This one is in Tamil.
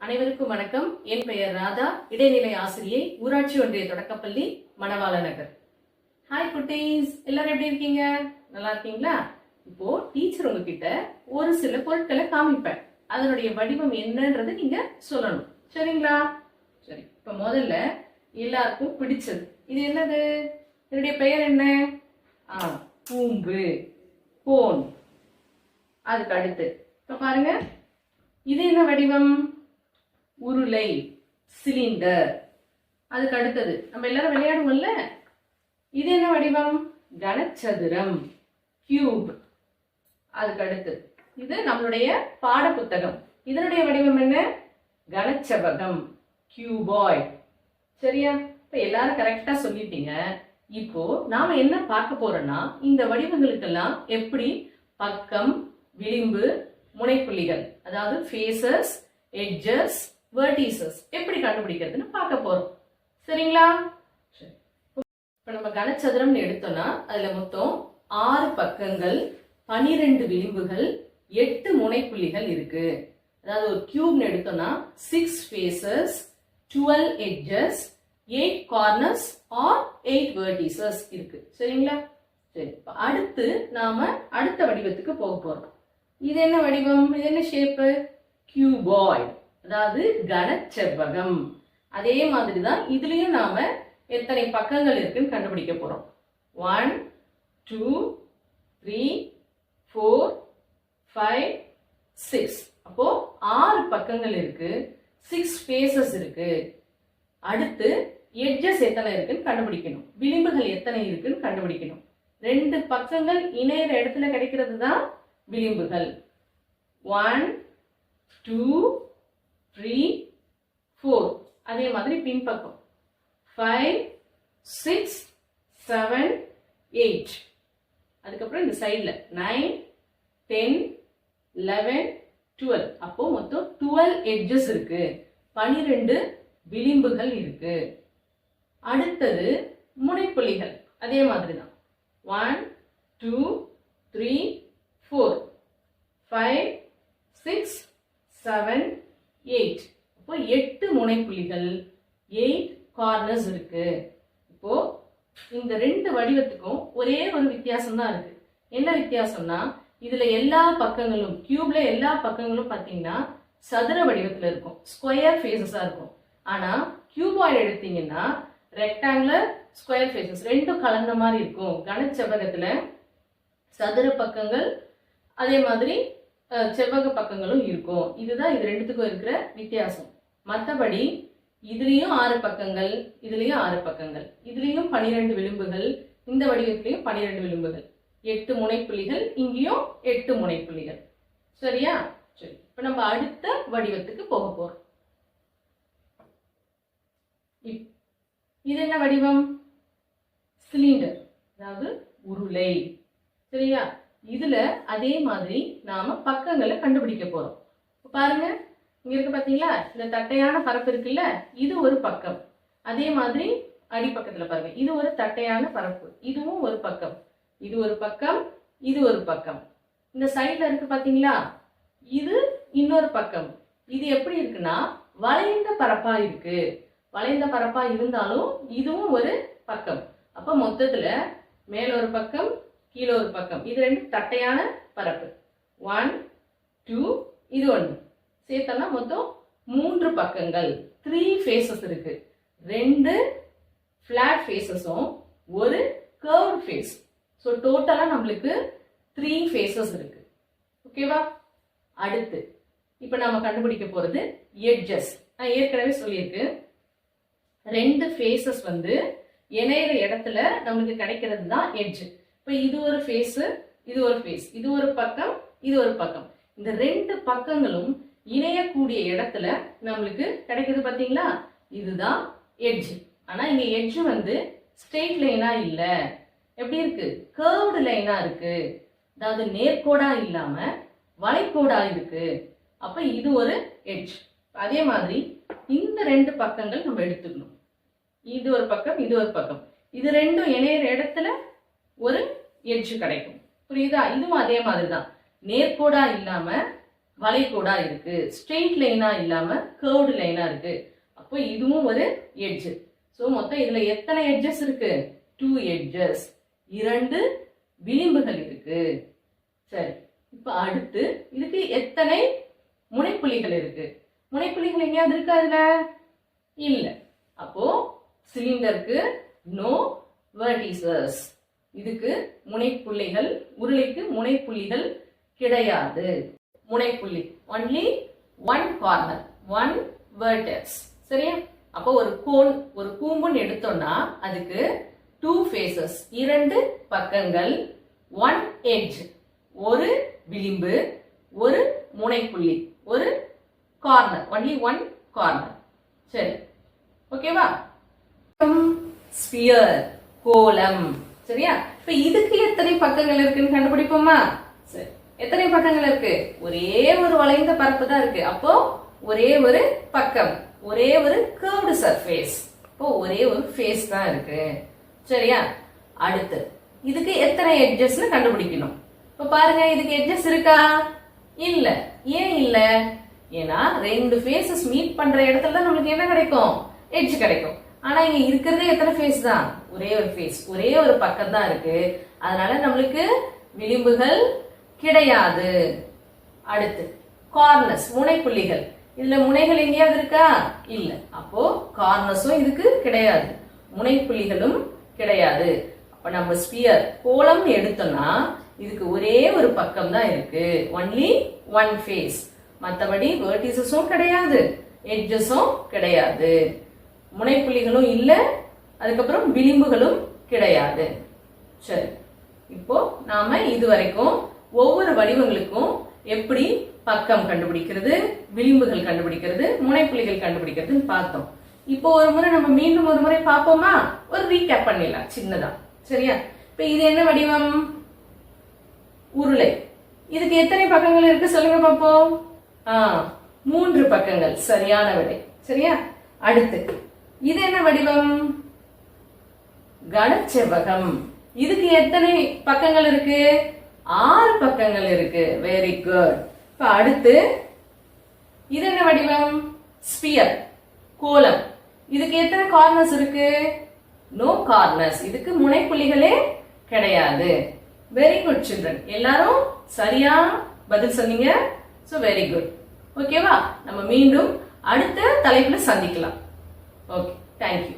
அனைவருக்கும் வணக்கம். என் பெயர் ராதா. இடைநிலை ஆசிரியை ஊராட்சி ஒன்றிய தொடக்கப்பள்ளி மணவாள நகர். ஹாய் குட்டீஸ். எல்லாரும் எப்படி இருக்கீங்க? நல்லா இருக்கீங்களா? இப்போ டீச்சர் உங்ககிட்ட ஒரு சில பொருட்களை காமிப்பேன். அதனுடைய வடிவம் என்னன்றது நீங்க சொல்லணும். சரிங்களா? சரி இப்ப முதல்ல எல்லாருக்கும் பிடிச்சது. இது என்னது? என்னுடைய பெயர் என்ன? ஆ பூம்பு. கோன். அதுக்கு அடுத்து. இப்ப பாருங்க. இது என்ன வடிவம்? உருளை சிலிண்டர் அதுக்கு அடுத்தது நம்ம எல்லாரும் விளையாடுவோம்ல? இது என்ன வடிவம்? கனச்சதுரம். கியூப் அதுக்கு அடுத்து இது நம்மளுடைய பாட புத்தகம் இதனுடைய வடிவம் என்ன? கனச்சபகம். கியூபாய் சரியா? இப்ப எல்லாரும் கரெக்டா சொல்லிட்டீங்க. இப்போ நாம என்ன பார்க்க போறோம்னா இந்த வடிவங்களுக்கெல்லாம் எப்படி பக்கம் விளிம்பு முனைப்புள்ளிகள் அதாவது ஃபேசஸ் எட்ஜஸ் வெர்டிசஸ் எப்படி கண்டுபிடிக்கிறதுன்னு பார்க்க போறோம். சரிங்களா? சரி. இப்ப நம்ம கனச்சதுரம்னு எடுத்தோம்னா அதுல மொத்தம் ஆறு பக்கங்கள் பனிரெண்டு விளிம்புகள் எட்டு முனைப்புள்ளிகள் இருக்கு. அதாவது ஒரு கியூப்னு எடுத்தோம்னா six faces twelve edges eight corners or eight vertices இருக்கு. சரிங்களா? சரி இப்ப அடுத்து நாம அடுத்த வடிவத்துக்கு போக போறோம். இது என்ன வடிவம்? இது என்ன ஷேப்பு கியூபாய்டு அதாவது கனச்செவ்வகம். அதே மாதிரி தான் இதுலயும் நாம எத்தனை பக்கங்கள் இருக்குன்னு கண்டுபிடிக்க போறோம். One two three four five six அப்போ ஆறு பக்கங்கள் இருக்கு. சிக்ஸ் ஃபேஸஸ் இருக்கு. அடுத்து எட்ஜஸ் எத்தனை இருக்குன்னு கண்டுபிடிக்கணும். விளிம்புகள் எத்தனை இருக்குன்னு கண்டுபிடிக்கணும். ரெண்டு பக்கங்கள் இணையிற இடத்துல கிடைக்கிறது தான் விளிம்புகள். ஒன் டூ த்ரீ ஃபோர் அதே மாதிரி பின்பக்கம். ஃபைவ் சிக்ஸ் செவன் எயிட் அதுக்கப்புறம் இந்த சைடில் நைன் டென் லெவன் டுவெல் அப்போ மொத்தம் டுவெல் எட்ஜஸ் இருக்கு. பனிரெண்டு விளிம்புகள் இருக்கு. அடுத்தது முனைப்புள்ளிகள். அதே மாதிரி தான் one two three four five six seven eight இப்போ எட்டு முனைப்புள்ளிகள் எயிட் கார்னர்ஸ் இருக்கு. இப்போ இந்த ரெண்டு வடிவத்துக்கும் ஒரே ஒரு வித்தியாசம் தான் இருக்கு. என்ன வித்தியாசம்னா இதுல எல்லா பக்கங்களும் கியூப்ல எல்லா பக்கங்களும் பாத்தீங்கன்னா சதுர வடிவத்துல இருக்கும். ஸ்கொயர் ஃபேஸஸா இருக்கும். ஆனா கியூபாய்டு எடுத்தீங்கன்னா ரெக்டாங்குலர் ஸ்கொயர் ஃபேஸஸ் ரெண்டும் கலந்த மாதிரி இருக்கும். கனச்செவ்வகத்துல சதுர பக்கங்கள் அதே மாதிரி செவ்வக பக்கங்களும் இருக்கும். இதுதான் இது ரெண்டுத்துக்கும் இருக்கிற வித்தியாசம். மற்றபடி இதுலேயும் ஆறு பக்கங்கள் இதுலேயும் ஆறு பக்கங்கள். இதுலேயும் பனிரெண்டு விளிம்புகள் இந்த வடிவத்திலையும் பனிரெண்டு விளிம்புகள். எட்டு முனைப்புள்ளிகள் இங்கேயும் எட்டு முனைப்புள்ளிகள். சரியா? சரி இப்போ நம்ம அடுத்த வடிவத்துக்கு போக போகிறோம் இப்- இது என்ன வடிவம்? சிலிண்டர் அதாவது உருளை. சரியா? இதுல அதே மாதிரி நாம பக்கங்களை கண்டுபிடிக்க போறோம். பாருங்க இங்க இருக்கு பாத்தீங்களா? இந்த தட்டையான பரப்பு இருக்குல்ல இது ஒரு பக்கம். அதே மாதிரி அடிப்பக்கத்துல பாருங்க இது ஒரு தட்டையான பரப்பு இதுவும் ஒரு பக்கம். இது ஒரு பக்கம் இது ஒரு பக்கம். இந்த சைடில் இருக்கு பாத்தீங்களா? இது இன்னொரு பக்கம். இது எப்படி இருக்குன்னா வளைந்த பரப்பா இருக்கு. வளைந்த பரப்பா இருந்தாலும் இதுவும் ஒரு பக்கம். அப்ப மொத்தத்துல மேல ஒரு பக்கம் கீழே ஒரு பக்கம். இது ரெண்டு தட்டையான பரப்பு. ஒன் டூ இது ஒன்று சேர்த்தோம்னா மொத்தம் மூன்று பக்கங்கள். த்ரீ ஃபேஸஸ் இருக்கு. ரெண்டு ஃபிளாட் ஃபேஸஸும் ஒரு கர்வ் ஃபேஸ் ஸோ டோட்டலாக நம்மளுக்கு த்ரீ ஃபேஸஸ் இருக்கு. ஓகேவா அடுத்து இப்போ நம்ம கண்டுபிடிக்க போகிறது எட்ஜஸ் நான் ஏற்கனவே சொல்லியிருக்கேன் ரெண்டு ஃபேஸஸ் வந்து இணையிற இடத்துல நம்மளுக்கு கிடைக்கிறது தான் எட்ஜ் இப்போ இது ஒரு ஃபேஸ் இது ஒரு ஃபேஸ் இது ஒரு பக்கம் இது ஒரு பக்கம். இந்த ரெண்டு பக்கங்களும் இணையக்கூடிய இடத்துல நம்மளுக்கு கிடைக்குது பாத்தீங்களா? இதுதான் எட்ஜ் ஆனா இங்க எட்ஜ் வந்து ஸ்ட்ரெயிட் லைனா இல்ல. எப்படி இருக்கு? கர்வ்டு லைனா இருக்கு. அதாவது நேர்கோடா இல்லாம வளைகோடா இருக்கு. அப்ப இது ஒரு எட்ஜ் அதே மாதிரி இந்த ரெண்டு பக்கங்கள் நம்ம எடுத்துக்கணும். இது ஒரு பக்கம் இது ஒரு பக்கம். இது ரெண்டும் இணையிற இடத்துல ஒரு எட்ஜ் கிடைக்கும். புரியுதா? இதுவும் அதே மாதிரி தான் நேர்கோடா இல்லாம வளைகோடா இருக்கு. ஸ்ட்ரெயிட் லைனா இல்லாம கேர்வ்டு லைனா இருக்கு. அப்போ இதுவும் ஒரு எட்ஜ். ஸோ மொத்தம் இதுல எத்தனை எட்ஜஸ் இருக்கு? Two edges. இரண்டு விளிம்புகள் இருக்கு. சரி. இப்போ அடுத்து இதுக்கு எத்தனை முனைப்புள்ளிகள் இருக்கு? முனைப்புள்ளிகள் எங்கேயாவது இருக்கா அதுல இல்ல. அப்போ சிலிண்டருக்கு நோ வெர்டிசஸ் இதுக்கு முனைப்புள்ளிகள் உருளைக்கு முனைப்புள்ளிகள் கிடையாது. முனைப்புள்ளி. Only one corner one vertex சரியா? அப்போ ஒரு கோன் ஒரு கூம்புன்னு எடுத்தோம்னா அதுக்கு டூ ஃபேசஸ் இரண்டு பக்கங்கள் ஒன் எட்ஜ் ஒரு விளிம்பு ஒரு முனைப்புள்ளி ஒரு கார்னர் ஒன்லி ஒன் கார்னர் சரி. ஓகேவா ஸ்பியர் கோலம் சரியா? இப்ப இதுக்கு எத்தனை பக்கங்கள் இருக்குன்னு கண்டுபிடிப்போமா? சரி எத்தனை பக்கங்கள் இருக்கு? ஒரே ஒரு வளைந்த பரப்பு தான் இருக்கு. அப்போ ஒரே ஒரு பக்கம் ஒரே ஒரு கர்வ்டு சர்ஃபேஸ் இப்போ ஒரே ஒரு ஃபேஸ் தான் இருக்கு. சரியா? அடுத்து இதுக்கு எத்தனை எட்ஜஸ்னு கண்டுபிடிக்கணும். இப்ப பாருங்க இதுக்கு எட்ஜஸ் இருக்கா? இல்ல. ஏன் இல்ல? ஏன்னா ரெண்டு ஃபேஸஸ் மீட் பண்ற இடத்துல தான் நம்மளுக்கு என்ன கிடைக்கும்? எட்ஜ் கிடைக்கும். ஆனா இங்க இருக்கிறதே எத்தனை ஃபேஸ் தான்? ஒரே ஒரு ஃபேஸ் ஒரே ஒரு பக்கம் தான் இருக்கு. அதனால நம்மளுக்கு விளிம்புகள் கிடையாது. அடுத்து கார்னர்ஸ் முனைப்புள்ளிகள். இதுல முனைகள் எங்கேயாவது இருக்கா? இல்ல. அப்போ கார்னர்ஸும் இதுக்கு கிடையாது. முனைப்புள்ளிகளும் கிடையாது. அப்ப நம்ம ஸ்பியர் கோலம் எடுத்தோம்னா இதுக்கு ஒரே ஒரு பக்கம் தான் இருக்கு. ஒன்லி ஒன் ஃபேஸ் மற்றபடி வேர்டிசஸும் கிடையாது. எட்ஜஸும் கிடையாது. முனைப்புள்ளிகளும் இல்லை அதுக்கப்புறம் விளிம்புகளும் கிடையாது. சரி. இப்போ நாம இதுவரைக்கும் ஒவ்வொரு வடிவங்களுக்கும் எப்படி பக்கம் கண்டுபிடிக்கிறது விளிம்புகள் கண்டுபிடிக்கிறது முனைப்புள்ளிகள் கண்டுபிடிக்கிறதுன்னு பார்த்தோம். இப்போ ஒரு முறை நம்ம மீண்டும் ஒரு முறை பார்ப்போமா? ஒரு ரீகேப் பண்ணிடலாம். சின்னதா. சரியா? இப்ப இது என்ன வடிவம்? உருளை. இதுக்கு எத்தனை பக்கங்கள் இருக்கு சொல்லுங்க பார்ப்போம். ஆ மூன்று பக்கங்கள். சரியான விடை. சரியா? அடுத்து. இது என்ன வடிவம்? கனச்செவ்வகம். இதுக்கு எத்தனை பக்கங்கள் இருக்கு? ஆறு பக்கங்கள் இருக்கு. வெரி குட் இப்ப அடுத்து இது என்ன வடிவம்? ஸ்பியர் கோலம் இதுக்கு எத்தனை கார்னர்ஸ் இருக்கு? நோ கார்னர்ஸ் இதுக்கு முனைப்புள்ளிகளே கிடையாது. வெரி குட் சில்ட்ரன் எல்லாரும் சரியா பதில் சொன்னீங்க? ஸோ வெரி குட் ஓகேவா நம்ம மீண்டும் அடுத்த தலைப்புல சந்திக்கலாம். Okay. Thank you.